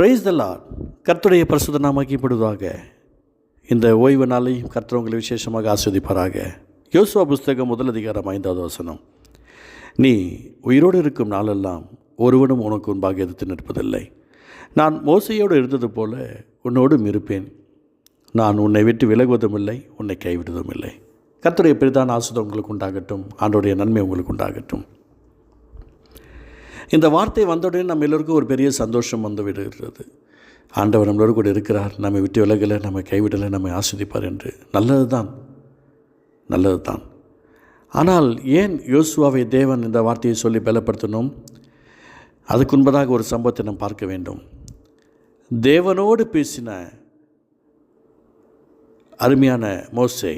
Praise the Lord கர்த்தருடைய இந்த ஓய்வு நாளையும் கர்த்தவங்களை விசேஷமாக ஆஸ்வதிப்பாராக. யோசுவா புஸ்தகம் முதல் அதிகாரம் ஐந்தாவது வசனம். நீ உயிரோடு இருக்கும் நாளெல்லாம் ஒருவனும் உனக்கு முன்பாக எதிர்த்து நிற்பதில்லை. நான் மோசையோடு இருந்தது போல உன்னோடும் இருப்பேன். நான் உன்னை விட்டு விலகுவதும் இல்லை உன்னை கைவிடுவதும் இல்லை. கர்த்தருடைய பெரிதான ஆசுதம் உங்களுக்கு உண்டாகட்டும். ஆண்டோடைய நன்மை உங்களுக்கு உண்டாகட்டும். இந்த வார்த்தை வந்தவுடனே நம்ம எல்லோருக்கும் ஒரு பெரிய சந்தோஷம் வந்து விடுகிறது. ஆண்டவர் நம்மளோடு கூட இருக்கிறார். நம்மை விட்டு விலகலை நம்மை கைவிடலை நம்மை ஆஸ்வதிப்பார் என்று. நல்லது தான் நல்லது தான் ஆனால் ஏன் யோசுவாவை தேவன் இந்த வார்த்தையை சொல்லி பலப்படுத்தணும்? அதுக்கு முன்பதாக ஒரு சம்பவத்தை நாம் பார்க்க வேண்டும். தேவனோடு பேசின அருமையான மோசே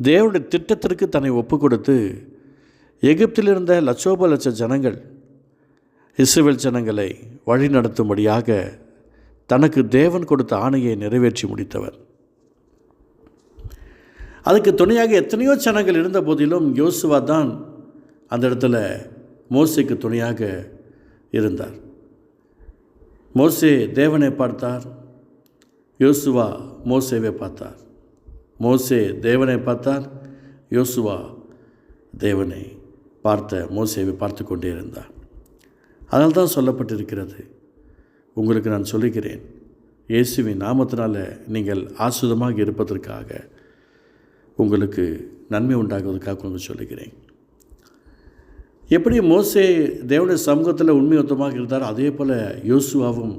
தேவனுடைய திட்டத்திற்கு தன்னை ஒப்பு கொடுத்து எகிப்தில் இருந்த லட்சோப லட்ச ஜனங்கள் இஸ்ரேல் ஜனங்களை வழிநடத்தும்படியாக தனக்கு தேவன் கொடுத்த ஆணையை நிறைவேற்றி முடித்தவர். அதுக்கு துணையாக எத்தனையோ ஜனங்கள் இருந்த போதிலும் யோசுவா தான் அந்த இடத்துல மோசைக்கு துணையாக இருந்தார். மோசே தேவனை பார்த்தார். யோசுவா மோசேவை பார்த்தார். மோசே தேவனை பார்த்தார். யோசுவா தேவனை பார்த்த மோசேவை பார்த்து கொண்டே இருந்தார். அதனால் தான் சொல்லப்பட்டிருக்கிறது. உங்களுக்கு நான் சொல்லுகிறேன் இயேசுவின் நாமத்தினால் நீங்கள் ஆசுதமாக இருப்பதற்காக உங்களுக்கு நன்மை உண்டாகுவதற்காக கொஞ்சம் சொல்லுகிறேன். எப்படி மோசே தேவனுடைய சமூகத்தில் உண்மை ஒத்தமாக இருந்தார் அதே போல் யோசுவாவும்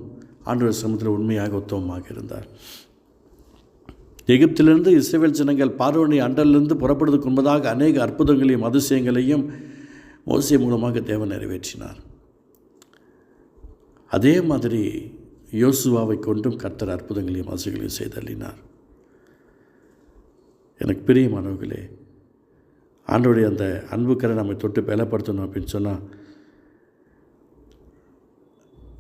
ஆண்டவர் சமூகத்தில் உண்மையாக ஒத்தமாக இருந்தார். எகிப்திலிருந்து இஸ்ரேல் ஜனங்கள் பார்வனி அண்டலிருந்து புறப்படுவதற்கு முன்பதாக அநேக அற்புதங்களையும் அதிசயங்களையும் மோசை மூலமாக தேவன் நிறைவேற்றினார். அதே மாதிரி யோசுவாவை கொண்டும் கர்த்தர் அற்புதங்களையும் ஆசைகளையும் செய்தள்ளினார் எனக்கு பிரியமானவர்களே ஆண்டோடைய அந்த அன்புக்கரை நம்மை தொட்டு பலப்படுத்தணும் அப்படின்னு சொன்னால்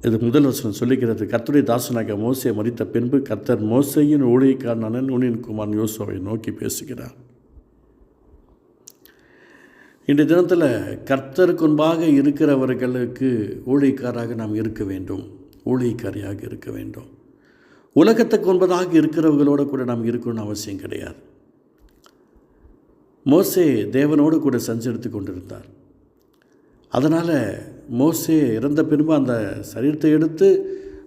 இது முதல் வசனம் சொல்லிக்கிறது கர்த்தருடைய தாசனாக மோசையை மறித்த பின்பு கர்த்தர் மோசையின் ஊழியக்காரனான நுனின் குமார் யோசுவாவை நோக்கி பேசுகிறார். இன்றைய தினத்தில் கர்த்தருக்கு முன்பாக இருக்கிறவர்களுக்கு ஊழியக்காராக நாம் இருக்க வேண்டும். ஊழியக்காரியாக இருக்க வேண்டும். உலகத்துக்கு ஒன்பதாக இருக்கிறவர்களோடு கூட நாம் இருக்கணும்னு அவசியம் கிடையாது. மோசே தேவனோடு கூட சஞ்சரித்து கொண்டிருந்தார். அதனால் மோசே இறந்த பின்பு அந்த சரீரத்தை எடுத்து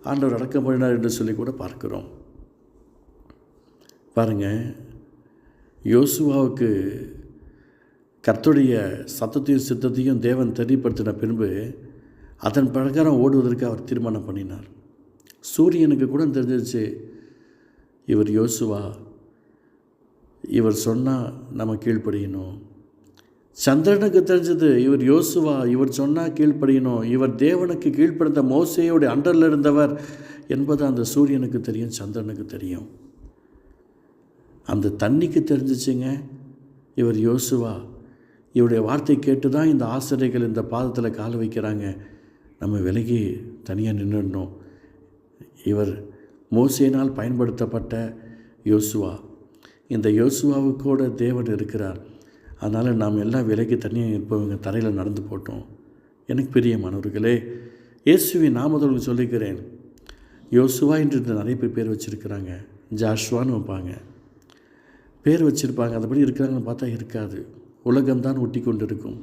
ஆண்டவர் அடக்கம் பண்ணினார் என்று சொல்லி கூட பார்க்கிறோம். பாருங்கள் யோசுவாவுக்கு கர்த்துடைய சத்தத்தையும் சித்தத்தையும் தேவன் தெரியப்படுத்தின பின்பு அதன் பிரகாரம் ஓடுவதற்கு அவர் தீர்மானம் பண்ணினார். சூரியனுக்கு கூட தெரிஞ்சிருச்சு இவர் யோசுவா இவர் சொன்னால் நம்ம கீழ்ப்படியணும். சந்திரனுக்கு தெரிஞ்சது இவர் யோசுவா இவர் சொன்னால் கீழ்ப்படியணும். இவர் தேவனுக்கு கீழ்ப்படுத்த மோசையோடைய அண்டரில் இருந்தவர் என்பது அந்த சூரியனுக்கு தெரியும் சந்திரனுக்கு தெரியும். அந்த தண்ணிக்கு தெரிஞ்சிச்சுங்க இவர் யோசுவா. இவருடைய வார்த்தை கேட்டு தான் இந்த ஆசிரியர்கள் இந்த பாதத்தில் கால் வைக்கிறாங்க. நம்ம விலகி தனியாக நின்றுடணும் இவர் மோசையினால் பயன்படுத்தப்பட்ட யோசுவா. இந்த யோசுவாவுக்கூட தேவன் இருக்கிறார். அதனால் நாம் எல்லாம் விலகி தனியாக இருப்பவங்க தரையில் நடந்து போட்டோம். எனக்கு பெரிய பிரியமானவர்களே இயேசுவின் நாமதல் சொல்லிக்கிறேன். யோசுவா என்று நிறைய பேர் பேர் வச்சுருக்கிறாங்க. ஜாஷ்வான்னு வைப்பாங்க. பேர் வச்சுருப்பாங்க. அதுபடி இருக்கிறாங்கன்னு பார்த்தா இருக்காது. உலகம்தான் ஒட்டி கொண்டு இருக்கும்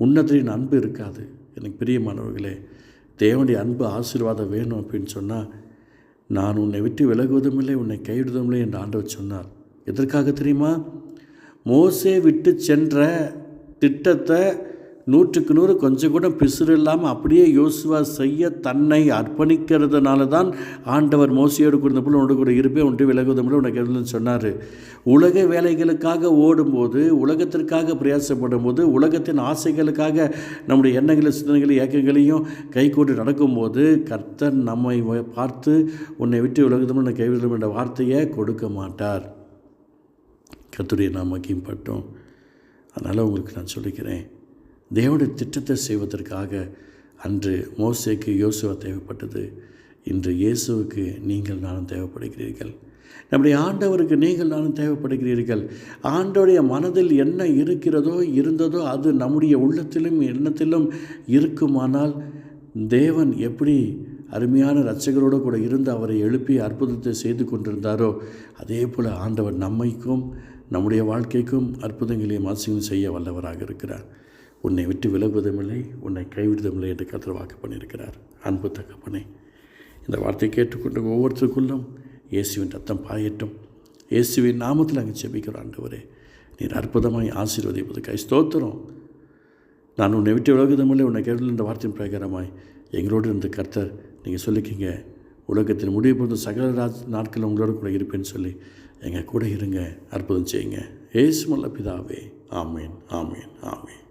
உன்னதரின் அன்பு இருக்காது. எனக்கு பிரியமானவர்களே தேவனுடைய அன்பு ஆசீர்வாதம் வேணும் அப்படின்னு சொன்னால் நான் உன்னை விட்டு விலகுவதும் இல்லை உன்னை கைவிடுவதும் இல்லை என்று ஆண்டவர் சொன்னார். எதற்காக தெரியுமா? மோசே விட்டு சென்ற திட்டத்தை நூற்றுக்கு நூறு கொஞ்சம் கூட பிசுறு இல்லாமல் அப்படியே யோசுவா செய்ய தன்னை அர்ப்பணிக்கிறதுனால தான் ஆண்டவர் மோசியோடு கூட போல கூட இருப்பே ஒன்று விலகுவதும் உனக்கு எதுன்னு சொன்னார். உலக வேலைகளுக்காக ஓடும்போது உலகத்திற்காக பிரயாசப்படும் போது உலகத்தின் ஆசைகளுக்காக நம்முடைய எண்ணங்களை சிந்தனைகளை இயக்கங்களையும் கை நடக்கும்போது கர்த்தர் நம்மை பார்த்து உன்னை விட்டு உலகத்தும் உன்னை கைவிடும் என்ற வார்த்தையை கொடுக்க மாட்டார். கத்துடைய நாமக்கையும் மகிம்பட்டோம் அதனால் உங்களுக்கு நான் சொல்லிக்கிறேன் தேவனுடைய திட்டத்தை செய்வதற்காக அன்று மோசேக்கு யோசுவா தேவைப்பட்டது. இன்று இயேசுவுக்கு நீங்கள் நானும் தேவைப்படுகிறீர்கள். நம்முடைய ஆண்டவருக்கு நீங்கள் நானும் தேவைப்படுகிறீர்கள். ஆண்டோடைய மனதில் என்ன இருக்கிறதோ இருந்ததோ அது நம்முடைய உள்ளத்திலும் எண்ணத்திலும் இருக்குமானால் தேவன் எப்படி அருமையான ரச்சகரோடு கூட இருந்து அவரை எழுப்பி அற்புதத்தை செய்து கொண்டிருந்தாரோ அதே போல் ஆண்டவர் நம்மைக்கும் நம்முடைய வாழ்க்கைக்கும் அற்புதங்களையும் ஆசையும் செய்ய வல்லவராக இருக்கிறார். உன்னை விட்டு விலகுவதுமில்லை உன்னை கைவிடுவதுமில்லை என்று கத்தர் வாக்கு பண்ணியிருக்கிறார். அன்பு தகப்பனே இந்த வார்த்தை கேட்டுக்கொண்டு ஒவ்வொருத்தருக்குள்ளும் இயேசுவின் ரத்தம் பாயட்டும். இயேசுவின் நாமத்தில் அங்கே செபிக்கிறோம் ஆண்டவரே. நீர் அற்புதமாய் ஆசீர்வதிப்பது கை ஸ்தோத்திரம். நான் உன்னை விட்டு விலகுதமில்லை உன்னை கேள்வி என்ற வார்த்தையின் பிரகாரமாய் எங்களோடு இருந்த கர்த்தர் நீங்கள் சொல்லிக்கிங்க உலகத்தின் முடிவு பொழுது சகல ராஜ் நாட்கள் உங்களோட கூட இருப்பேன்னு சொல்லி எங்கள் கூட இருங்க அற்புதம் செய்யுங்க. ஏசுமல்ல பிதாவே. ஆமேன் ஆமேன் ஆமேன்.